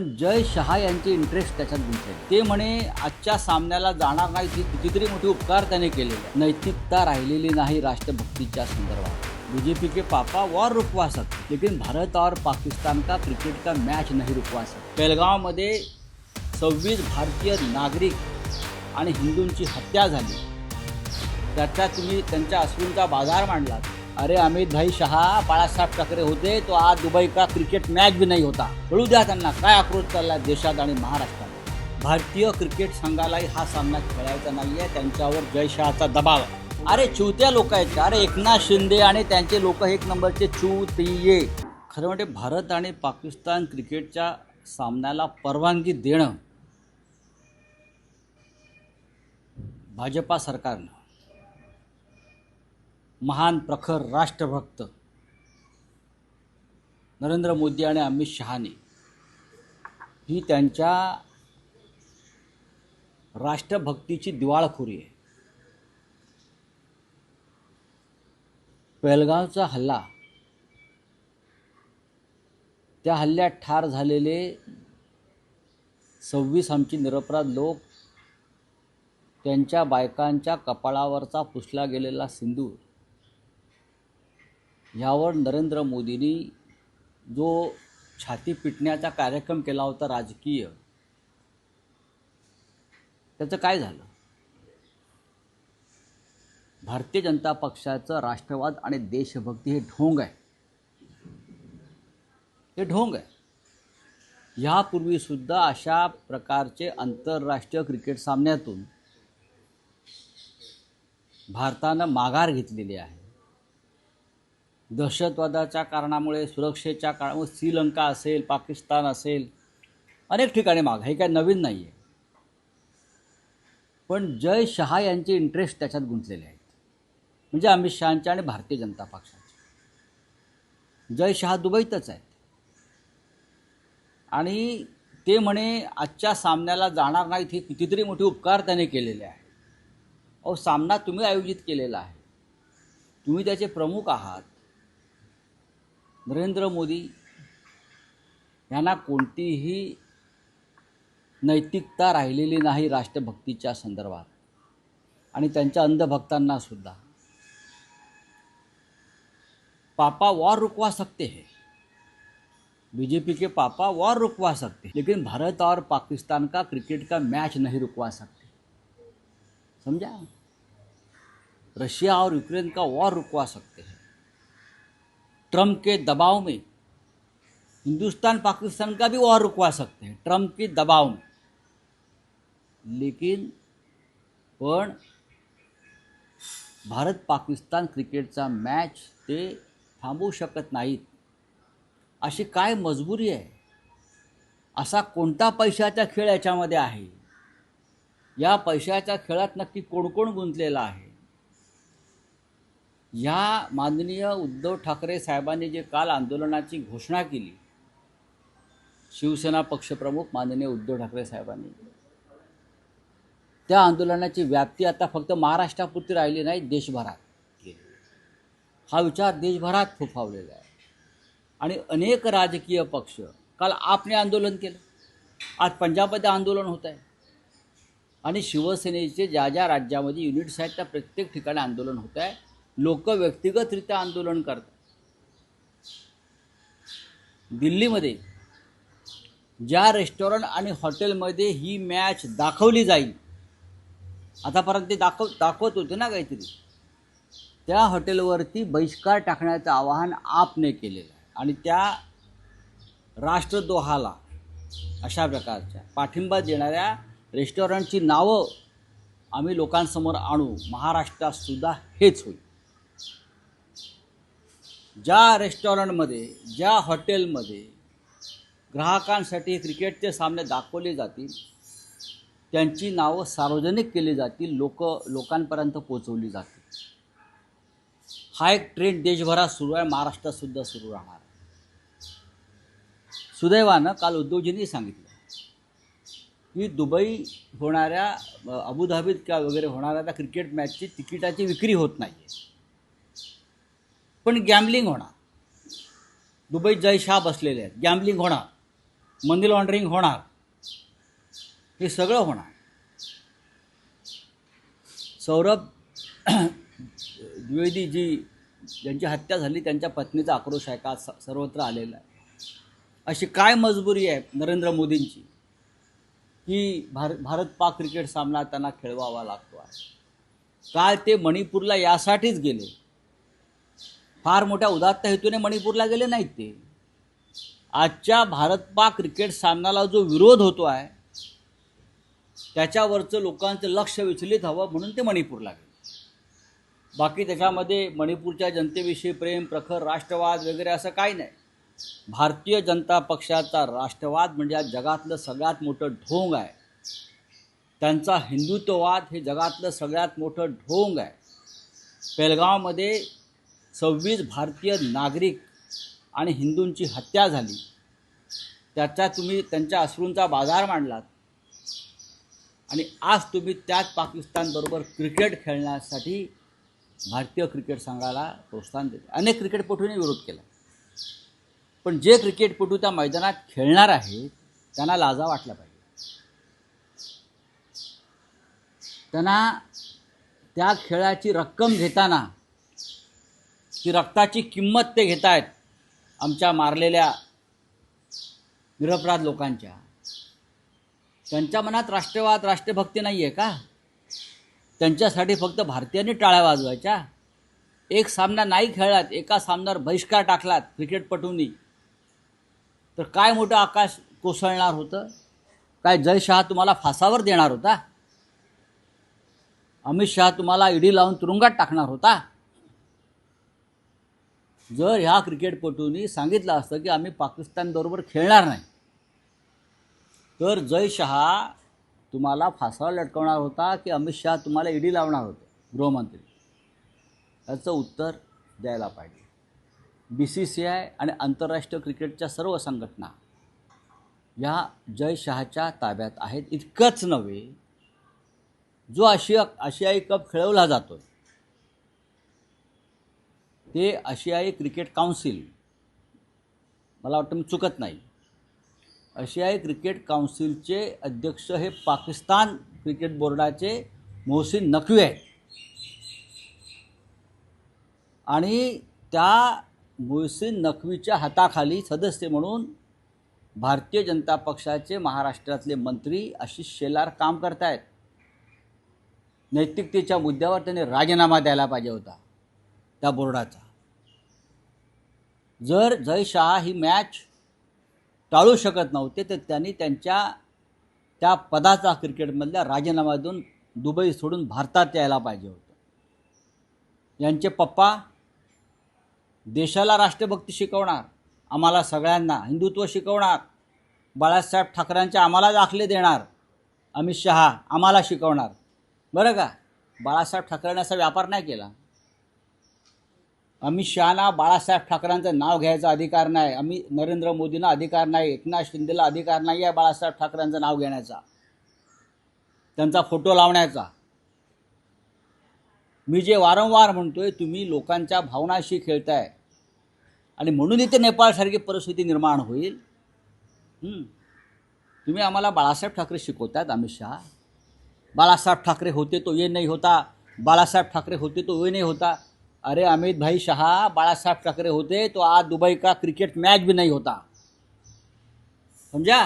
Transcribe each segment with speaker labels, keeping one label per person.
Speaker 1: पण जय शहा यांचे इंटरेस्ट त्याच्यात गुंतले ते म्हणे आजच्या सामन्याला जाणार नाही ती कितीतरी मोठे उपकार त्याने केलेले नैतिकता राहिलेली नाही राष्ट्रभक्तीच्या संदर्भात. बीजेपी के पापा वॉर रुकवा सकते लेकिन भारत और पाकिस्तान का क्रिकेट का मैच नहीं रुकवा सकते बेलगावमध्ये सव्वीस भारतीय नागरिक आणि हिंदूंची हत्या झाली. त्याचा तुम्ही त्यांच्या अश्रूंचा बाजार मांडलात. अरे अमित भाई शहा बाळासाहेब ठाकरे होते तो आज दुबई का क्रिकेट मॅच भी नाही होता. कळू द्या त्यांना काय आक्रोश चालला देशात आणि महाराष्ट्रात. भारतीय क्रिकेट संघालाही हा सामना खेळायचा नाहीये त्यांच्यावर जय शहाचा दबाव आहे. अरे चुत्या लोक आहेत का? अरे एकनाथ शिंदे आणि त्यांचे लोक एक नंबरचे चुतिये खरं म्हणजे भारत आणि पाकिस्तान क्रिकेटच्या सामन्याला परवानगी देणं भाजपा सरकारनं महान प्रखर राष्ट्रभक्त नरेंद्र मोदी आणि अमित शहाने ही त्यांच्या राष्ट्रभक्तीची दिवाळखोरी आहे. पेलगावचा हल्ला त्या हल्ल्यात ठार झालेले सव्वीस आमची निरपराध लोक त्यांच्या बायकांच्या कपाळावरचा पुसला गेलेला सिंदूर ह्यावर नरेंद्र मोदींनी जो छाती पिटण्याचा कार्यक्रम केला होता राजकीय त्याचं काय झालं? भारतीय जनता पक्षाचं राष्ट्रवाद आणि देशभक्ती हे ढोंग आहे. हे ढोंग आहे. ह्यापूर्वीसुद्धा अशा प्रकारचे आंतरराष्ट्रीय क्रिकेट सामन्यातून भारतानं माघार घेतलेली आहे. दहशतवादाच्या कारणामुळे सुरक्षेच्या कारणामुळे श्रीलंका असेल पाकिस्तान असेल अनेक ठिकाणी माग हे काय नवीन नाही आहे पण जय शहा यांचे इंटरेस्ट त्याच्यात गुंतलेले आहेत. म्हणजे अमित शहाचे आणि भारतीय जनता पक्षाचे. जय शहा दुबईतच आहेत. आणि ते म्हणे आजच्या सामन्याला जाणार नाहीत हे कितीतरी मोठे उपकार त्याने केलेले आहे अहो सामना तुम्ही आयोजित केलेला आहे. तुम्ही त्याचे प्रमुख आहात. नरेंद्र मोदी यांना कोणतीही नैतिकता राहिलेली नाही राष्ट्रभक्तीच्या संदर्भात. आणि त्यांच्या अंधभक्तांना सुद्धा. पापा वॉर रुकवा सकते हैं. बीजेपी के पापा वॉर रुकवा सकते लेकिन भारत और पाकिस्तान का क्रिकेट का मैच नहीं रुकवा सकते. समझा? रशिया और यूक्रेन का वॉर रुकवा सकते ट्रम्प के दबाव में हिंदुस्तान पाकिस्तान का भी वॉर रुकवा सकते हैं ट्रम्प के दबाव में। लेकिन पण भारत पाकिस्तान क्रिकेटचा मॅच ते थांबवू शकत नाहीत. अशी काय मजबुरी आहे? असा कोणता पैशाचा खेळ याच्यामध्ये आहे? या पैशाच्या खेळात नक्की कोण कोण गुंतलेला आहे? ह्या माननीय उद्धव ठाकरे साहेबांनी जे काल आंदोलनाची घोषणा केली शिवसेना पक्षप्रमुख माननीय उद्धव ठाकरे साहेबांनी त्या आंदोलनाची व्याप्ती आता फक्त महाराष्ट्रापुरती राहिली नाही देशभरात गेली. हा विचार देशभरात फोफावलेला आहे. आणि अनेक राजकीय पक्ष काल आपने आंदोलन केलं. आज पंजाबमध्ये आंदोलन होत आहे. आणि शिवसेनेचे ज्या ज्या राज्यामध्ये युनिट्स आहेत त्या प्रत्येक ठिकाणी आंदोलन होत आहे लोक व्यक्तिगतरित्या आंदोलन करतात. दिल्लीमध्ये ज्या रेस्टॉरंट आणि हॉटेलमध्ये ही मॅच दाखवली जाईल आतापर्यंत ते दाखव दाखवत होते ना काहीतरी त्या हॉटेलवरती बहिष्कार टाकण्याचं आवाहन आपने केलेलं आहे. आणि त्या राष्ट्रद्रोहाला अशा प्रकारच्या पाठिंबा देणाऱ्या रेस्टॉरंटची नावं आम्ही लोकांसमोर आणू. महाराष्ट्रात सुद्धा हेच होईल. ज्या रेस्टॉरंटमध्ये ज्या हॉटेलमध्ये ग्राहकांसाठी क्रिकेटचे सामने दाखवले जातील त्यांची नावं सार्वजनिक केली जातील लोक लोकांपर्यंत पोचवली जातील. हा एक ट्रेंड देशभरात सुरू आहे महाराष्ट्रातसुद्धा सुरू राहणार आहे. सुदैवानं काल उद्योगजींनी सांगितलं की दुबई होणाऱ्या अबुधाबीत किंवा वगैरे होणाऱ्या त्या क्रिकेट मॅचची तिकिटाची विक्री होत नाही आहे पण गॅम्बलिंग होणार. दुबईत जयशाह बसलेले आहेत. गॅम्बलिंग होणार. मनी लॉन्ड्रिंग होणार. हे सगळं होणार. सौरभ द्विवेदी जी ज्यांची हत्या झाली त्यांच्या पत्नीचा आक्रोश आहे का? सर्वत्र आलेला आहे. अशी काय मजबुरी आहे नरेंद्र मोदींची? की भार भारत पाक क्रिकेट सामना त्यांना खेळवावा लागतो आहे. काय ते मणिपूरला यासाठीच गेले? फार मोठ्या उदात्त हेतूने मणिपूरला गेले नाहीत ते. आजच्या भारत पाक क्रिकेट सामन्याला जो विरोध होतो आहे त्याच्यावरचं लोकांचं लक्ष विचलित हवं म्हणून ते मणिपूरला गेले. बाकी त्याच्यामध्ये मणिपूरच्या जनतेविषयी प्रेम प्रखर राष्ट्रवाद वगैरे असं काही नाही. भारतीय जनता पक्षाचा राष्ट्रवाद म्हणजे आज जगातलं सगळ्यात मोठं ढोंग आहे. त्यांचा हिंदुत्ववाद हे जगातलं सगळ्यात मोठं ढोंग आहे. पेलगावमध्ये सव्वीस भारतीय नागरिक आणि हिंदूंची हत्या झाली. त्याचा तुम्ही त्यांच्या अश्रूंचा बाजार मांडलात. आणि आज तुम्ही त्याच पाकिस्तानबरोबर क्रिकेट खेळण्यासाठी भारतीय क्रिकेट संघाला प्रोत्साहन देते अनेक क्रिकेटपटूंनी विरोध केला. पण जे क्रिकेटपटू त्या मैदानात खेळणार आहेत त्यांना लाजा वाटला पाहिजे. त्यांना त्या खेळाची रक्कम घेताना ती रक्ताची किंमत ते घेत आहेत आमच्या मारलेल्या निरपराध लोकांच्या. त्यांच्या मनात राष्ट्रवाद राष्ट्रभक्ती नाही आहे का? त्यांच्यासाठी फक्त भारतीयांनी टाळ्या वाजवायच्या. एक सामना नाही खेळलात एका सामन्यावर बहिष्कार टाकलात क्रिकेटपटूंनी. तर काय मोठं आकाश कोसळणार होतं? काय जय शहा तुम्हाला फासावर देणार होता? अमित शहा तुम्हाला ईडी लावून तुरुंगात टाकणार होता? जर ह्या क्रिकेटपटूंनी सांगितलं असतं की आम्ही पाकिस्तानबरोबर खेळणार नाही तर जय शहा तुम्हाला फासावर लटकवणार होता की अमित शहा तुम्हाला ईडी लावणार होते गृहमंत्री. याचं उत्तर द्यायला पाहिजे. बी सी सी आय आणि आंतरराष्ट्रीय क्रिकेटच्या सर्व संघटना या जय शहाच्या ताब्यात आहेत. इतकंच नव्हे जो आशिया आशियाई कप खेळवला जातो ते आशियाई क्रिकेट काउन्सिल मला वाटतं मी चुकत नाही. आशियाई क्रिकेट काउन्सिलचे अध्यक्ष हे पाकिस्तान क्रिकेट बोर्डाचे मोहसिन नकवी आहेत. आणि त्या मोहसिन नकवीच्या हाताखाली सदस्य म्हणून भारतीय जनता पक्षाचे महाराष्ट्रातले मंत्री आशिष शेलार काम करतायत. नैतिकतेच्या मुद्द्यावर त्यांनी राजीनामा द्यायला पाहिजे होता. त्या बोर्डाचा. जर जय शहा ही मॅच टाळू शकत नव्हते तर त्यांनी त्यांच्या त्या पदाचा क्रिकेटमधल्या राजीनामा देऊन दुबई सोडून भारतात यायला पाहिजे होतं. यांचे पप्पा देशाला राष्ट्रभक्ती शिकवणार आम्हाला सगळ्यांना हिंदुत्व शिकवणार बाळासाहेब ठाकरेंचे आम्हाला दाखले देणार अमित शहा आम्हाला शिकवणार. बरं का? बाळासाहेब ठाकरेंनी असा व्यापार नाही केला. अमित शहाना बाळासाहेब ठाकरेंचं नाव घ्यायचा अधिकार नाही अमित नरेंद्र मोदींना अधिकार नाही एकनाथ शिंदेला अधिकार नाही आहे बाळासाहेब ठाकरेंचं नाव घेण्याचा. त्यांचा फोटो लावण्याचा. मी जे वारंवार म्हणतोय तुम्ही लोकांच्या भावनाशी खेळताय. आणि म्हणून इथे नेपाळसारखी परिस्थिती निर्माण होईल. तुम्ही आम्हाला बाळासाहेब ठाकरे शिकवतात अमित शहा. बाळासाहेब ठाकरे होते तो ये नाही होता. बाळासाहेब ठाकरे होते तो ये नाही होता. अरे अमित भाई शाह बाळासाहेब ठाकरे होते तो आज दुबई का क्रिकेट मैच भी नहीं होता। समझा?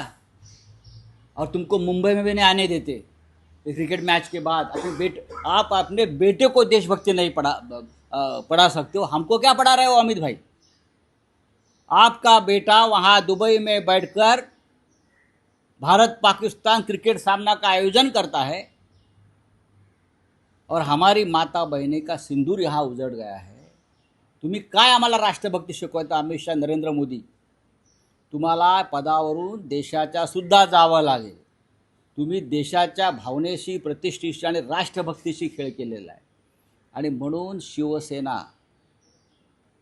Speaker 1: और तुमको मुंबई में भी नहीं आने देते क्रिकेट मैच के बाद। अपने बेटे, आप अपने बेटे को देशभक्ति नहीं पढ़ा पढ़ा सकते हो। हमको क्या पढ़ा रहे हो अमित भाई? आपका बेटा वहाँ दुबई में बैठकर भारत पाकिस्तान क्रिकेट सामना का आयोजन करता है। और हमारी माता बहिणी का सिंदूर हा उजड़ गया है। तुम्ही काय आम्हाला राष्ट्रभक्ती शिकवता अमित शाह नरेंद्र मोदी? तुम्हाला पदावरून देशाच्या सुद्धा जावं लागेल. तुम्ही देशाच्या भावनेशी प्रतिष्ठेशी आणि राष्ट्रभक्तीशी खेळ केलेला आहे. आणि म्हणून शिवसेना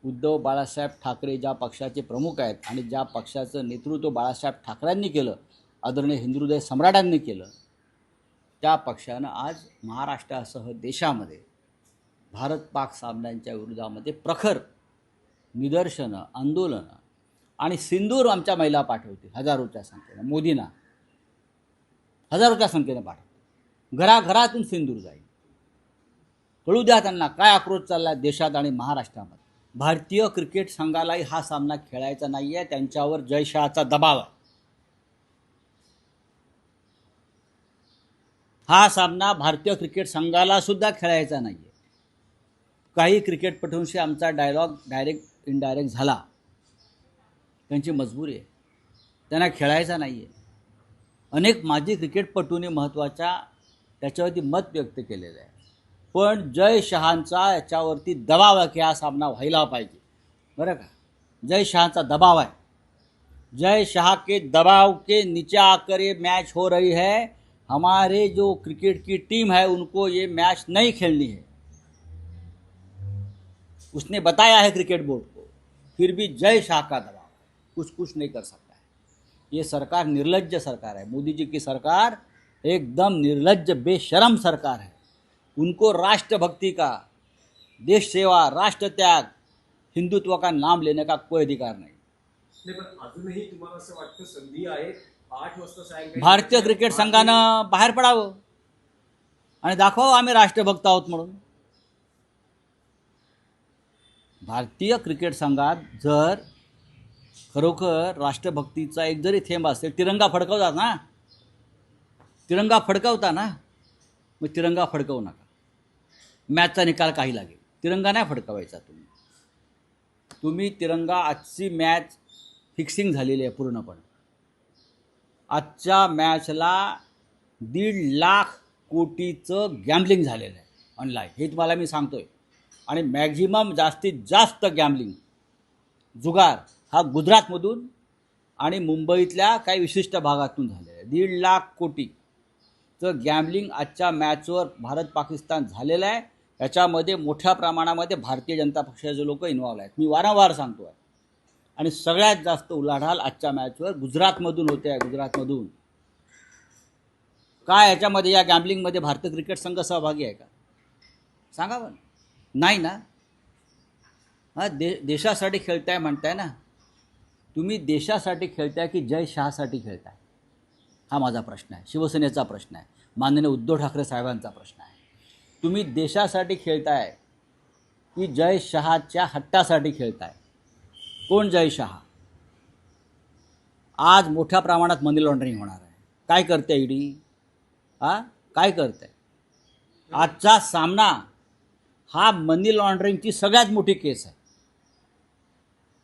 Speaker 1: उद्धव बाळासाहेब ठाकरे ज्या पक्षाचे प्रमुख आहेत आणि ज्या पक्षाचं नेतृत्व बाळासाहेब ठाकरेंनी केलं आदरणीय हिंदुदय सम्राटांनी केलं त्या पक्षानं आज महाराष्ट्रासह देशामध्ये भारत पाक सामन्यांच्या विरोधामध्ये प्रखर निदर्शनं आंदोलनं आणि सिंदूर आमच्या महिला पाठवतील हजारोच्या संख्येनं मोदींना. हजारोच्या संख्येनं पाठवतील. घराघरातून सिंदूर जाईल. कळू द्या त्यांना काय आक्रोश चालला देशात आणि महाराष्ट्रामध्ये. भारतीय क्रिकेट संघालाही हा सामना खेळायचा नाही आहे त्यांच्यावर जयशहाचा दबाव आहे. हा सामना भारतीय क्रिकेट संघाला सुद्धा खेळायचा नाही आहे काही क्रिकेटपटूंशी आमचा डायलॉग डायरेक्ट इनडायरेक्ट झाला. त्यांची मजबुरी आहे. त्यांना खेळायचा नाही आहे अनेक माजी क्रिकेटपटूंनी महत्त्वाच्या त्याच्यावरती मत व्यक्त केलेलं आहे. पण जय शहांचा याच्यावरती दबाव आहे की हा सामना व्हायला पाहिजे. बरं का? जय शहांचा दबाव है जय शाह के दबाव के नीचे आकर ये मैच हो रही है. हमारे जो क्रिकेट की टीम है, उनको ये मैच नहीं खेलनी है। उसने बताया है क्रिकेट बोर्ड को, फिर भी जय शाह का दबाव, कुछ कुछ नहीं कर सकता है। ये सरकार निर्लज्ज सरकार है। मोदी जी की सरकार एकदम निर्लज्ज, बेशरम सरकार है। उनको राष्ट्रभक्ति का, देश सेवा, राष्ट्र त्याग, हिंदुत्व का नाम लेने का कोई अधिकार नहीं।
Speaker 2: पण अजूनही वाटतं संधी सायंकाळी
Speaker 1: भारतीय क्रिकेट संघानं बाहेर पडावं. आणि दाखवावं आम्ही राष्ट्रभक्त आहोत म्हणून. भारतीय क्रिकेट संघात जर खरोखर राष्ट्रभक्तीचा एक जरी थेंब असेल तिरंगा फडकवतात ना. तिरंगा फडकवता ना मग तिरंगा फडकवू नका. मॅचचा निकाल काही लागेल. तिरंगा नाही फडकवायचा तुम्ही. तुम्ही तिरंगा आजची मॅच फिक्सिंग झालेली आहे पूर्णपणे. आजच्या मॅचला दीड लाख कोटीचं गॅम्बलिंग झालेलं आहे ऑनलाईन हे तुम्हाला मी सांगतोय. आणि मॅक्झिमम जास्तीत जास्त गॅम्बलिंग जुगार हा गुजरातमधून आणि मुंबईतल्या काही विशिष्ट भागातून झालेला आहे. दीड लाख कोटीचं गॅम्बलिंग आजच्या मॅचवर भारत पाकिस्तान झालेलं आहे. याच्यामध्ये मोठ्या प्रमाणामध्ये भारतीय जनता पक्षाचे लोक इन्व्हॉल्व आहेत. मी वारंवार सांगतो आहे आणि सगळ्यात जास्त उलाढाल आजच्या मॅचवर गुजरातमधून होते आहे गुजरातमधून. काय याच्यामध्ये या गॅम्बलिंगमध्ये भारतीय क्रिकेट संघ सहभागी आहे का? सांगा पण नाही ना? हां दे देशासाठी खेळताय म्हणताय ना? तुम्ही देशासाठी खेळताय की जय शहासाठी खेळताय? हा माझा प्रश्न आहे. शिवसेनेचा प्रश्न आहे. माननीय उद्धव ठाकरे साहेबांचा प्रश्न आहे. तुम्ही देशासाठी खेळताय की जय शहाच्या हट्टासाठी खेळताय? कोण जय शहा? आज मोठ्या प्रमाणात मनी लॉन्ड्रिंग होणार आहे. काय करते ईडी? हा? काय करते? आजचा सामना हा मनी लॉन्ड्रिंगची सगळ्यात मोठी केस आहे.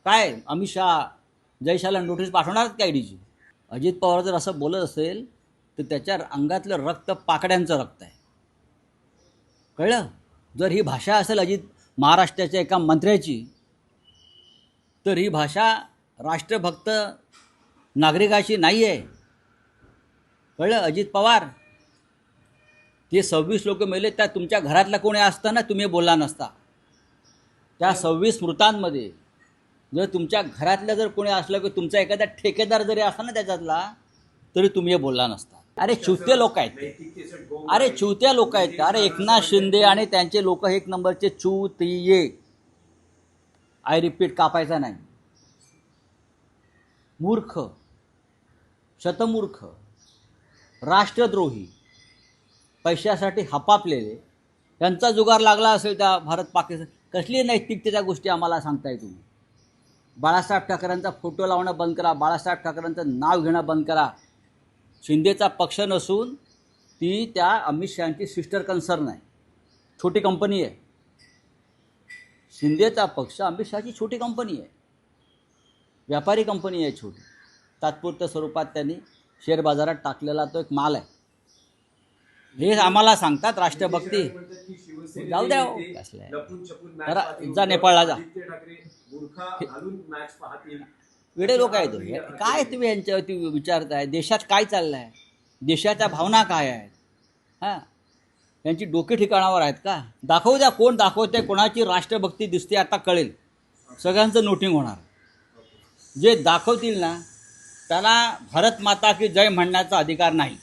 Speaker 1: काय अमित शहा जयशाला नोटीस पाठवणार का ईडीची? अजित पवार जर असं बोलत असेल तर त्याच्या अंगातलं रक्त पाकड्यांचं रक्त आहे. कळलं? जर ही भाषा असेल अजित महाराष्ट्राच्या एका मंत्र्याची तर ही भाषा राष्ट्रभक्त नागरिकाशी नाही आहे कळलं? अजित पवार? ते सव्वीस लोक मेले त्या तुमच्या घरातला कोणी असताना तुम्ही बोलला नसता. त्या सव्वीस मृतांमध्ये जर तुमच्या घरातल्या जर कोणी असलं की तुमचा एखादा ठेकेदार जरी असा ना त्याच्यातला तरी तुम्ही बोलला नसता. अरे चुत्या लोक आहेत ते. अरे चुत्या लोक आहेत अरे एकनाथ शिंदे आणि त्यांचे लोक एक नंबरचे चुतिये आय रिपीट कापायचा नाही. मूर्ख शतमूर्ख राष्ट्रद्रोही पैशासाठी हपापलेले त्यांचा जुगार लागला असेल त्या भारत पाकिस्तान कसली नैतिकतेच्या गोष्टी आम्हाला सांगताय तुम्ही? बाळासाहेब ठाकरेंचा फोटो लावणं बंद करा बाळासाहेब ठाकरेंचं नाव घेणं बंद करा. शिंदेचा पक्ष नसून ती त्या अमित शहाची सिस्टर कन्सर्न आहे. छोटी कंपनी आहे. शिंदेचा पक्ष अमित शहाची छोटी कंपनी आहे. व्यापारी कंपनी आहे छोटी. तात्पुरत्या स्वरूपात त्यांनी शेअर बाजारात टाकलेला तो एक माल आहे. हे आम्हाला सांगतात राष्ट्रभक्ती. जाऊ द्या हो. कसलं जरा जा नेपाळला जा. वेडे लोक आहेत हो. तुम्ही काय तुम्ही यांच्यावरती विचारताय? देशात काय चाललं आहे देशाच्या भावना काय आहेत? हां? त्यांची डोके ठिकाणावर आहेत का? दाखवू द्या कोण दाखवते कोणाची राष्ट्रभक्ती दिसते आता कळेल. सगळ्यांचं नोटिंग होणार. जे दाखवतील ना त्याला भारत माता की जय म्हणण्याचा अधिकार नाही.